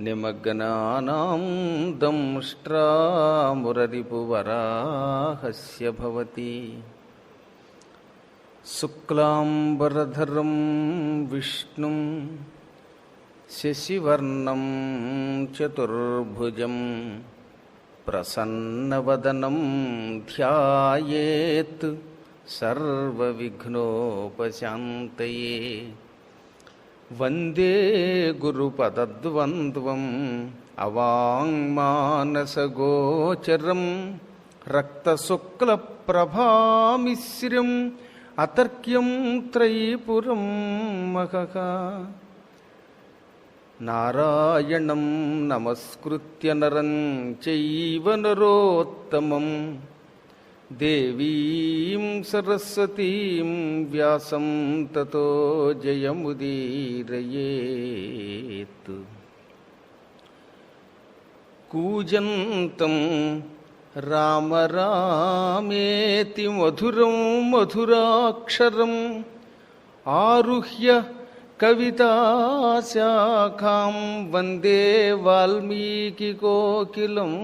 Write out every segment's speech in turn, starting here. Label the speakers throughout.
Speaker 1: निमग्नानां दंष्ट्रामुररिपुवराहस्य भवति। शुक्लाम्बरधरं विष्णुं शशिवर्णं चतुर्भुजं प्रसन्नवदनं ध्यायेत् सर्वविघ्नोपशान्तये। వందే గురుపదద్వంద్వం అవాంగ్మానసగోచరం రక్తశుక్లప్రభామిశ్రం అతర్క్యం త్రైపురం మహక నారాయణం నమస్కృత్య నరం చైవ నరోత్తమం देवीं सरस्वतीं व्यासं ततो जयमुदीरयेत्। कूजन्तं राम रामेति मधुरं मधुराक्षरम् आरुह्य कविताशाखां वंदे वाल्मीकिकोकिलम्।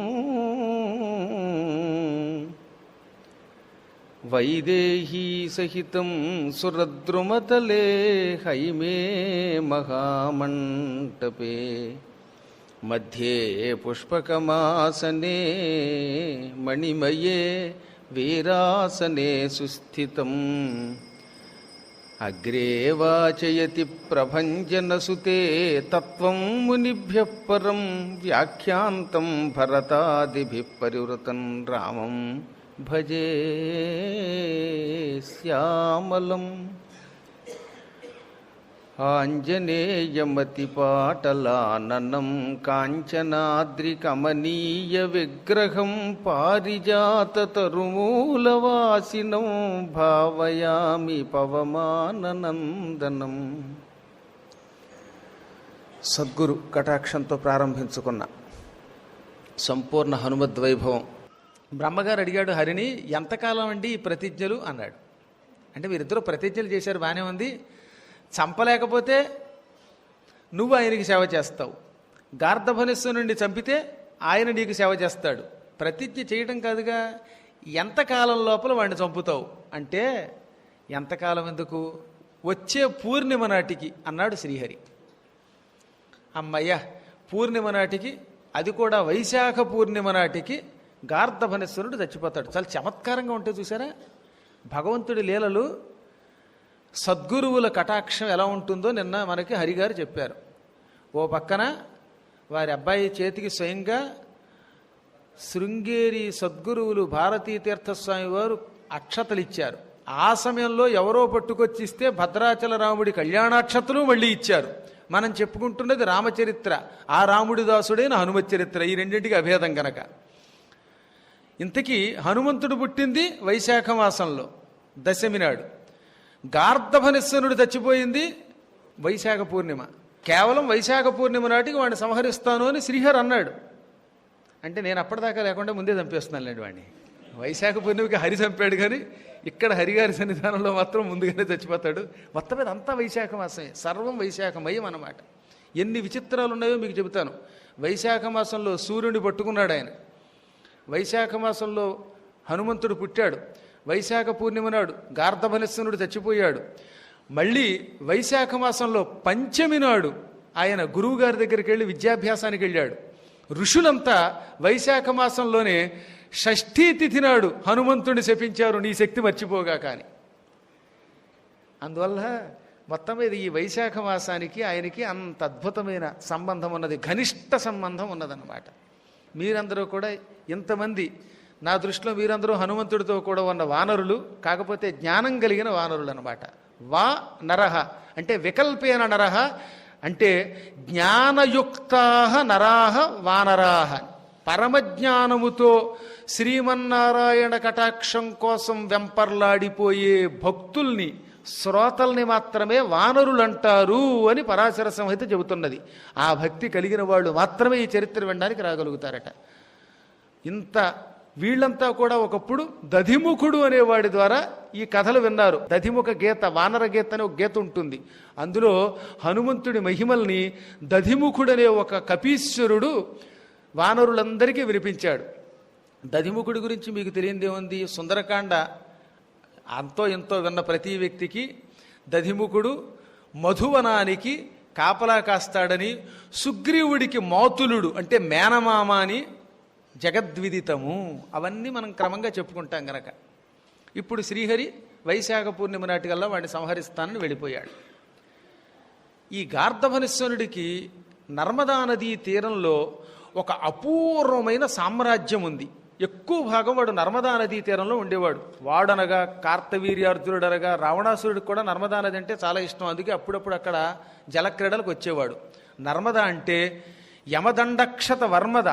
Speaker 1: వైదేహీ సహితం సురద్రుమతలే హైమే మహామంటపే. మధ్యే పుష్పకమాసనే మణిమయే వీరాసనే సుస్థితం. అగ్రే వాచయతి ప్రభంజనసుతే తత్వం మునిభ్య పరం వ్యాఖ్యాంతం భరతాదిభి పరివృతం రామం. భజే శ్యామలం. ఆంజనేయమతిపాటలాననం కాంచనాద్రికమనీయ విగ్రహం పారిజాతరుమూలవాసినం భావయామి పవమాననందనం. సద్గురు కటాక్షంతో ప్రారంభించుకున్న సంపూర్ణ హనుమద్వైభవం బ్రహ్మగారు అడిగాడు హరిని ఎంతకాలం అండి ఈ ప్రతిజ్ఞలు? అన్నాడు. అంటే వీరిద్దరూ ప్రతిజ్ఞలు చేశారు బాగానే ఉంది. చంపలేకపోతే నువ్వు ఆయనకి సేవ చేస్తావు. గార్ధభనస్సు నుండి చంపితే ఆయన నీకు సేవ చేస్తాడు. ప్రతిజ్ఞ చేయడం కాదుగా ఎంతకాలం లోపల వాడిని చంపుతావు? అంటే ఎంతకాలం ఎందుకు? వచ్చే పూర్ణిమ నాటికి అన్నాడు శ్రీహరి. అమ్మయ్య పూర్ణిమ నాటికి అది కూడా వైశాఖ పూర్ణిమ నాటికి గార్ధభనేశ్వరుడు చచ్చిపోతాడు. చాలా చమత్కారంగా ఉంటే చూసారా భగవంతుడి లీలలు సద్గురువుల కటాక్షం ఎలా ఉంటుందో నిన్న మనకి హరిగారు చెప్పారు. ఓ పక్కన వారి అబ్బాయి చేతికి స్వయంగా శృంగేరి సద్గురువులు భారతీ తీర్థస్వామి వారు అక్షతలు ఇచ్చారు ఆ సమయంలో ఎవరో పట్టుకొచ్చిస్తే భద్రాచల రాముడి కళ్యాణాక్షతలు మళ్ళీ ఇచ్చారు. మనం చెప్పుకుంటున్నది రామచరిత్ర. ఆ రాముడి దాసుడైన హనుమచరిత్ర. ఈ రెండింటికి అభేదం గనక. ఇంతకీ హనుమంతుడు పుట్టింది వైశాఖ మాసంలో దశమి నాడు. గార్ధభనిస్సనుడు చచ్చిపోయింది వైశాఖ పూర్ణిమ. కేవలం వైశాఖ పూర్ణిమ నాటికి వాడిని సంహరిస్తాను అని శ్రీహర్ అన్నాడు. అంటే నేను అప్పటిదాకా లేకుండా ముందే చంపేస్తున్నానులేండి వాడిని వైశాఖ పూర్ణిమకి హరి చంపాడు కానీ ఇక్కడ హరిగారి సన్నిధానంలో మాత్రం ముందుగానే చచ్చిపోతాడు. మొత్తం మీద అంతా వైశాఖ మాసమే. సర్వం వైశాఖమయం అన్నమాట. ఎన్ని విచిత్రాలు ఉన్నాయో మీకు చెబుతాను. వైశాఖ మాసంలో సూర్యుని పట్టుకున్నాడు ఆయన. వైశాఖ మాసంలో హనుమంతుడు పుట్టాడు. వైశాఖ పూర్ణిమ నాడు గార్ధభనస్సునుడు చచ్చిపోయాడు. మళ్ళీ వైశాఖ మాసంలో పంచమి నాడు ఆయన గురువు గారి దగ్గరికి వెళ్ళి విద్యాభ్యాసానికి వెళ్ళాడు. ఋషులంతా వైశాఖ మాసంలోనే షష్ఠీ తిథి నాడు హనుమంతుడిని శపించారు నీ శక్తి మర్చిపోగా కానీ.
Speaker 2: అందువల్ల మొత్తం మీద ఈ వైశాఖ మాసానికి ఆయనకి అంత అద్భుతమైన సంబంధం ఉన్నది ఘనిష్ట సంబంధం ఉన్నదన్నమాట. మీరందరూ కూడా ఇంతమంది. నా దృష్టిలో మీరందరూ హనుమంతుడితో కూడా ఉన్న వానరులు కాకపోతే జ్ఞానం కలిగిన వానరులు అనమాట వా నరహ అంటే వికల్పేన నరహ అంటే జ్ఞానయుక్తా నరాహ వానరాహ పరమజ్ఞానముతో శ్రీమన్నారాయణ కటాక్షం కోసం వెంపర్లాడిపోయే భక్తుల్ని శ్రోతల్ని మాత్రమే వానరులు అంటారు అని పరాశర సంహిత చెబుతున్నది. ఆ భక్తి కలిగిన వాళ్ళు మాత్రమే ఈ చరిత్ర వినడానికి రాగలుగుతారట. ఇంత వీళ్ళంతా కూడా ఒకప్పుడు దధిముఖుడు అనేవాడి ద్వారా ఈ కథలు విన్నారు. దధిముఖ గీత వానర గీత అనే ఒక గీత ఉంటుంది. అందులో హనుమంతుడి మహిమల్ని దధిముఖుడనే ఒక కపీశ్వరుడు వానరులందరికీ వినిపించాడు. దధిముఖుడి గురించి మీకు తెలియందేముంది? సుందరకాండ అంతో ఎంతో విన్న ప్రతి వ్యక్తికి దధిముఖుడు మధువనానికి కాపలా కాస్తాడని సుగ్రీవుడికి మాతులుడు అంటే మేనమామ అని జగద్విదితము. అవన్నీ మనం క్రమంగా చెప్పుకుంటాం గనక. ఇప్పుడు శ్రీహరి వైశాఖ పూర్ణిమ నాటికల్లా వాడిని సంహరిస్తానని వెళ్ళిపోయాడు. ఈ గార్ధభనిశ్వరుడికి నర్మదా నదీ తీరంలో ఒక అపూర్వమైన సామ్రాజ్యం ఉంది. ఎక్కువ భాగం వాడు నర్మదా నదీ తీరంలో ఉండేవాడు. వాడనగా కార్తవీర్యార్జునుడు అనగా రావణాసురుడికి కూడా నర్మదా నది అంటే చాలా ఇష్టం. అందుకే అప్పుడప్పుడు అక్కడ జలక్రీడలకు వచ్చేవాడు. నర్మద అంటే యమదండక్షత వర్మద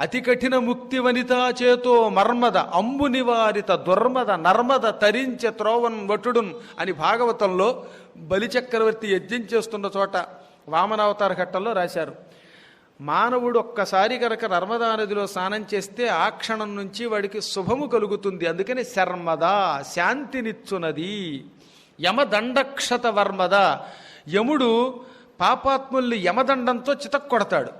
Speaker 2: అతి కఠిన ముక్తి వనితా చేతో మర్మద అంబు నివారిత దుర్మద నర్మద తరించే త్రోవన్ వటుడున్ అని భాగవతంలో బలిచక్రవర్తి యజ్ఞం చేస్తున్న చోట వామనావతార ఘట్టంలో రాశారు. మానవుడు ఒక్కసారి కనుక నర్మదా నదిలో స్నానం చేస్తే ఆ క్షణం నుంచి వాడికి శుభము కలుగుతుంది. అందుకని శర్మద శాంతినిచ్చునది యమదండక్షత వర్మద. యముడు పాపాత్ముల్ని యమదండంతో చితక్కొడతాడు.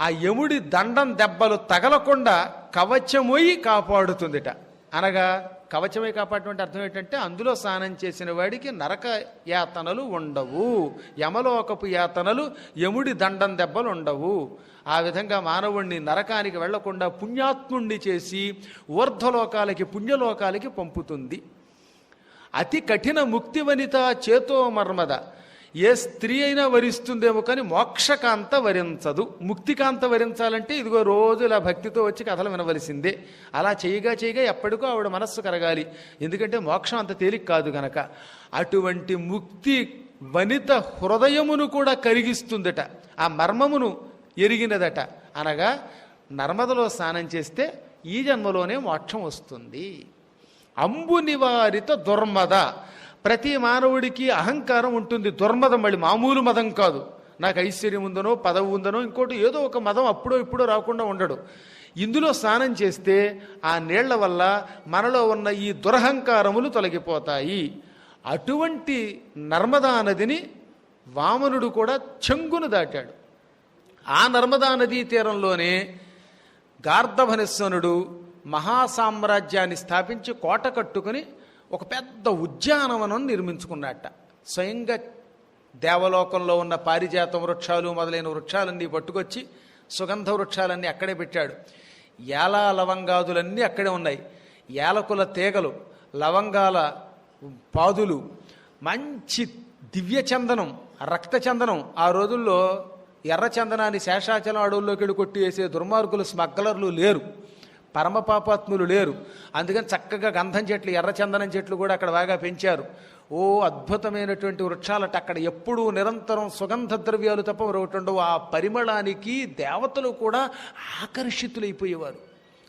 Speaker 2: ఆ యముడి దండం దెబ్బలు తగలకుండా కవచమొయి కాపాడుతుందిట. అనగా కవచమే కాపాడటం అర్థం ఏంటంటే అందులో స్నానం చేసిన వాడికి నరక యాతనలు ఉండవు. యమలోకపు యాతనలు యముడి దండం దెబ్బలు ఉండవు. ఆ విధంగా మానవుణ్ణి నరకానికి వెళ్ళకుండా పుణ్యాత్ముణ్ణి చేసి ఊర్ధ్వలోకాలకి పుణ్యలోకాలకి పంపుతుంది. అతి కఠిన ముక్తి వనిత చేతో మర్మద ఏ స్త్రీ అయినా వరిస్తుందేమో కానీ మోక్షకాంత వరించదు. ముక్తికాంత వరించాలంటే ఇదిగో రోజు ఇలా భక్తితో వచ్చి కథలు వినవలసిందే. అలా చేయగా చేయగా ఎప్పటికో ఆవిడ మనస్సు కరగాలి. ఎందుకంటే మోక్షం అంత తేలిక కాదు గనక. అటువంటి ముక్తి వనిత హృదయమును కూడా కరిగిస్తుందట. ఆ మర్మమును ఎరిగినదట. అనగా నర్మదలో స్నానం చేస్తే ఈ జన్మలోనే మోక్షం వస్తుంది. అంబు నివారిత దుర్మద. ప్రతి మానవుడికి అహంకారం ఉంటుంది దుర్మదం మళ్ళీ మామూలు మదం కాదు. నాకు ఐశ్వర్యం ఉందనో పదవి ఉందనో ఇంకోటి ఏదో ఒక మదం అప్పుడో ఇప్పుడో రాకుండా ఉండడు. ఇందులో స్నానం చేస్తే ఆ నీళ్ళ వల్ల మనలో ఉన్న ఈ దురహంకారములు తొలగిపోతాయి. అటువంటి నర్మదా నదిని వామనుడు కూడా చెంగును దాటాడు. ఆ నర్మదా నదీ తీరంలోనే గార్ధభనిస్వనుడు మహాసామ్రాజ్యాన్ని స్థాపించి కోట కట్టుకుని ఒక పెద్ద ఉద్యానవనం నిర్మించుకున్నట్ట. స్వయంగా దేవలోకంలో ఉన్న పారిజాతం వృక్షాలు మొదలైన వృక్షాలన్నీ పట్టుకొచ్చి సుగంధ వృక్షాలన్నీ అక్కడే పెట్టాడు. ఏలా లవంగాదులన్నీ అక్కడే ఉన్నాయి. ఏలకుల తీగలు లవంగాల పాదులు మంచి దివ్య చందనం రక్త చందనం ఆ రోజుల్లో ఎర్ర చందనాన్ని శేషాచలం అడవుల్లోకి వెళ్ళి కొట్టి వేసే దుర్మార్గులు స్మగ్లర్లు లేరు. పరమపాపాత్ములు లేరు. అందుకని చక్కగా గంధం చెట్లు ఎర్ర చందనం చెట్లు కూడా అక్కడ బాగా పెంచారు. ఓ అద్భుతమైనటువంటి వృక్షాలట అక్కడ ఎప్పుడూ నిరంతరం సుగంధ ద్రవ్యాలు తప్ప మరొకటి ఉండవు. ఆ పరిమళానికి దేవతలు కూడా ఆకర్షితులైపోయేవారు.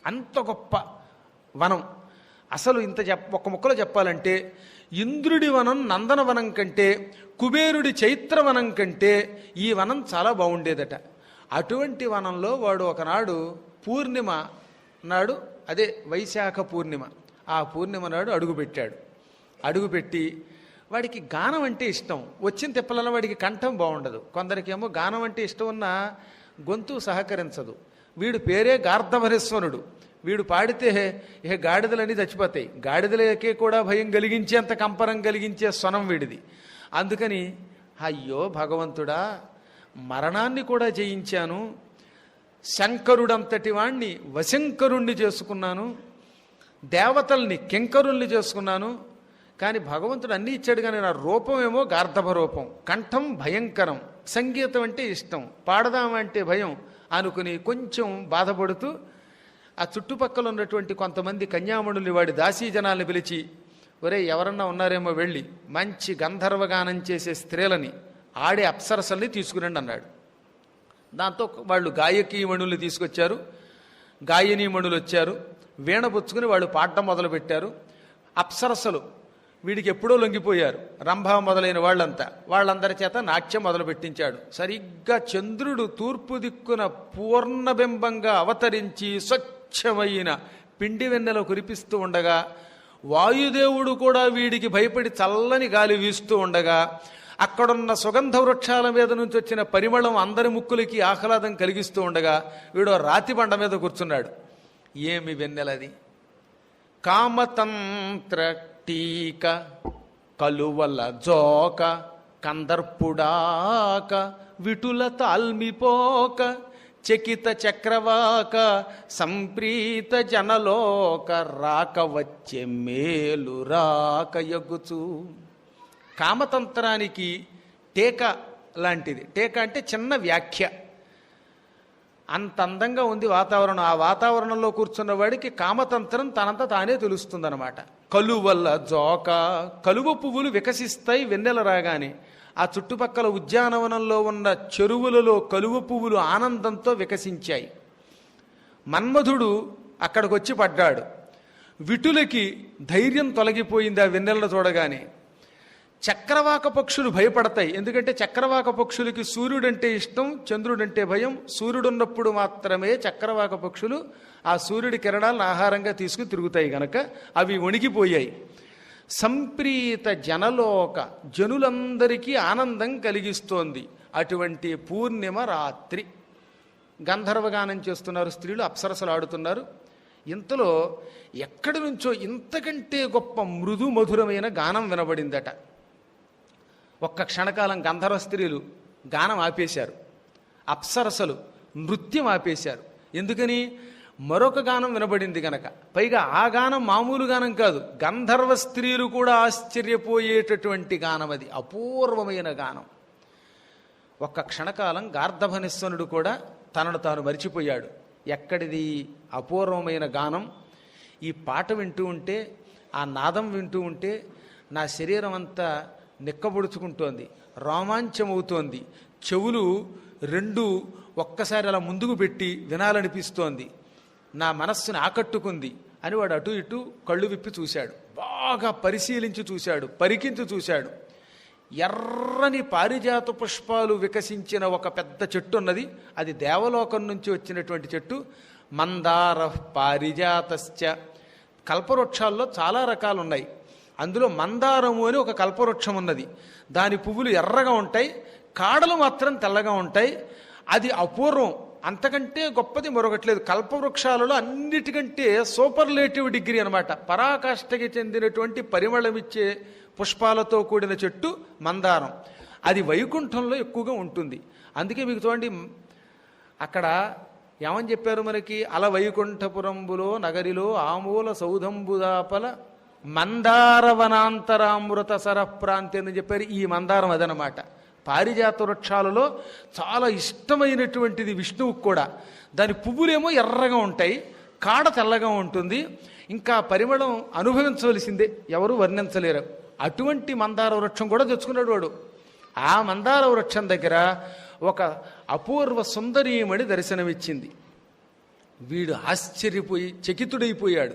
Speaker 2: అంత గొప్ప వనం. అసలు ఇంత చెప్ ఒక్క ముక్కలో చెప్పాలంటే ఇంద్రుడి వనం నందనవనం కంటే కుబేరుడి చైత్రవనం కంటే ఈ వనం చాలా బాగుండేదట. అటువంటి వనంలో వాడు ఒకనాడు పూర్ణిమ నాడు అదే వైశాఖ పూర్ణిమ. ఆ పూర్ణిమ నాడు అడుగుపెట్టాడు. అడుగుపెట్టి వాడికి గానం అంటే ఇష్టం. వచ్చిన తిప్పలలో వాడికి కంఠం బాగుండదు. కొందరికేమో గానం అంటే ఇష్టం ఉన్న గొంతు సహకరించదు. వీడు పేరే గార్ధవరేశ్వరుడు వీడు పాడితే ఇక గాడిదలన్నీ చచ్చిపోతాయి. గాడిదలకే కూడా భయం కలిగించేంత కంపరం కలిగించే స్వనం వీడిది. అందుకని అయ్యో భగవంతుడా మరణాన్ని కూడా జయించాను. శంకరుడంతటి వాణ్ణి వశంకరుణ్ణి చేసుకున్నాను దేవతల్ని కింకరుల్ని చేసుకున్నాను కానీ భగవంతుడు అన్నీ ఇచ్చాడు కానీ నా రూపమేమో గార్ధభ రూపం కంఠం భయంకరం సంగీతం అంటే ఇష్టం పాడదామంటే భయం అనుకుని కొంచెం బాధపడుతూ ఆ చుట్టుపక్కల ఉన్నటువంటి కొంతమంది కన్యామణుల్ని వాడి దాసీ జనాల్ని పిలిచి ఒరే ఎవరన్నా ఉన్నారేమో వెళ్ళి మంచి గంధర్వగానం చేసే స్త్రీలని ఆడే అప్సరసల్ని తీసుకురండి అన్నాడు. దాంతో వాళ్ళు గాయకీమణుల్ని తీసుకొచ్చారు. గాయనీమణులు వచ్చారు. వీణ పుచ్చుకుని వాళ్ళు పాడటం మొదలుపెట్టారు. అప్సరసలు. వీడికి ఎప్పుడో లొంగిపోయారు. రంభ మొదలైన వాళ్ళంతా. వాళ్ళందరి చేత నాట్యం మొదలు పెట్టించాడు సరిగ్గా చంద్రుడు తూర్పు దిక్కున పూర్ణబింబంగా అవతరించి స్వచ్ఛమైన పిండి వెన్నెల కురిపిస్తూ ఉండగా వాయుదేవుడు కూడా వీడికి భయపడి చల్లని గాలి వీస్తూ ఉండగా అక్కడున్న సుగంధ వృక్షాల మీద నుంచి వచ్చిన పరిమళం అందరి ముక్కులకి ఆహ్లాదం కలిగిస్తూ ఉండగా వీడు రాతి బండ మీద కూర్చున్నాడు. ఏమి వెన్నెలది కామతంత్ర టీక కలువల జోక కందర్పుడాక విటుల తాల్మిపోక చకిత చక్రవాక సంప్రీత జనలోక రాక వచ్చే మేలు రాక యగుచూ కామతంత్రానికి టేక లాంటిది. టేక అంటే చిన్న వ్యాఖ్య. అంత అందంగా ఉంది వాతావరణం. ఆ వాతావరణంలో కూర్చున్న వాడికి కామతంత్రం తనంత తానే తెలుస్తుందనమాట కలువల్ల జోక కలువ పువ్వులు వికసిస్తాయి వెన్నెల రాగానే. ఆ చుట్టుపక్కల ఉద్యానవనంలో ఉన్న చెరువులలో కలువ పువ్వులు ఆనందంతో వికసించాయి. మన్మధుడు అక్కడికి వచ్చి పడ్డాడు. విటులకి ధైర్యం తొలగిపోయింది ఆ వెన్నెలను చూడగానే. చక్రవాక పక్షులు భయపడతాయి. ఎందుకంటే చక్రవాక పక్షులకి సూర్యుడంటే ఇష్టం చంద్రుడంటే భయం. సూర్యుడున్నప్పుడు మాత్రమే చక్రవాక పక్షులు ఆ సూర్యుడి కిరణాలను ఆహారంగా తీసుకుని తిరుగుతాయి గనక. అవి వణికిపోయాయి. సంప్రీత జనలోక జనులందరికీ ఆనందం కలిగిస్తోంది. అటువంటి పూర్ణిమ రాత్రి. గంధర్వగానం చేస్తున్నారు స్త్రీలు అప్సరసలు ఆడుతున్నారు. ఇంతలో ఎక్కడి నుంచో ఇంతకంటే గొప్ప మృదు మధురమైన గానం వినబడిందట. ఒక్క క్షణకాలం గంధర్వ స్త్రీలు గానం ఆపేశారు. అప్సరసలు నృత్యం ఆపేశారు. ఎందుకని? మరొక గానం వినబడింది గనక. పైగా ఆ గానం మామూలు గానం కాదు. గంధర్వ స్త్రీలు కూడా ఆశ్చర్యపోయేటటువంటి గానం అది. అపూర్వమైన గానం. ఒక్క క్షణకాలం గార్ధభనిస్వనుడు కూడా తనను తాను మరిచిపోయాడు. ఎక్కడిది? అపూర్వమైన గానం. ఈ పాట వింటూ ఉంటే ఆ నాదం వింటూ ఉంటే నా శరీరం అంతా నిక్కబొడుచుకుంటోంది రోమాంచమవుతోంది. చెవులు రెండు ఒక్కసారి అలా ముందుకు పెట్టి వినాలనిపిస్తోంది. నా మనస్సుని ఆకట్టుకుంది అని వాడు అటు ఇటు కళ్ళు విప్పి చూశాడు. బాగా పరిశీలించి చూశాడు పరికించి చూశాడు. ఎర్రని పారిజాత పుష్పాలు వికసించిన ఒక పెద్ద చెట్టు ఉన్నది. అది దేవలోకం నుంచి వచ్చినటువంటి చెట్టు. మందార పారిజాతశ్చ. కల్పవృక్షాల్లో చాలా రకాలు ఉన్నాయి అందులో మందారము అని ఒక కల్పవృక్షం ఉన్నది. దాని పువ్వులు ఎర్రగా ఉంటాయి కాడలు మాత్రం తెల్లగా ఉంటాయి. అది అపూర్వం. అంతకంటే గొప్పది మరొకట్లేదు. కల్పవృక్షాలలో అన్నిటికంటే సూపర్లేటివ్ డిగ్రీ అనమాట పరాకాష్ఠకి చెందినటువంటి పరిమళమిచ్చే పుష్పాలతో కూడిన చెట్టు మందారం. అది వైకుంఠంలో ఎక్కువగా ఉంటుంది. అందుకే మీకు చూడండి అక్కడ ఏమని చెప్పారు మనకి? అల వైకుంఠపురంబులో నగరిలో ఆమూల సౌధంబుదాపల మందారవనాంతరామృత సరప్రాంతి అని చెప్పారు. ఈ మందారం అదనమాట. పారిజాత వృక్షాలలో చాలా ఇష్టమైనటువంటిది విష్ణువుకు కూడా. దాని పువ్వులేమో ఎర్రగా ఉంటాయి కాడ తెల్లగా ఉంటుంది. ఇంకా పరిమళం అనుభవించవలసిందే ఎవరు వర్ణించలేరు. అటువంటి మందార వృక్షం కూడా తెచ్చుకున్నాడు వాడు. ఆ మందార వృక్షం దగ్గర ఒక అపూర్వ సుందరీయమణి దర్శనమిచ్చింది. వీడు ఆశ్చర్యపోయి చకితుడైపోయాడు.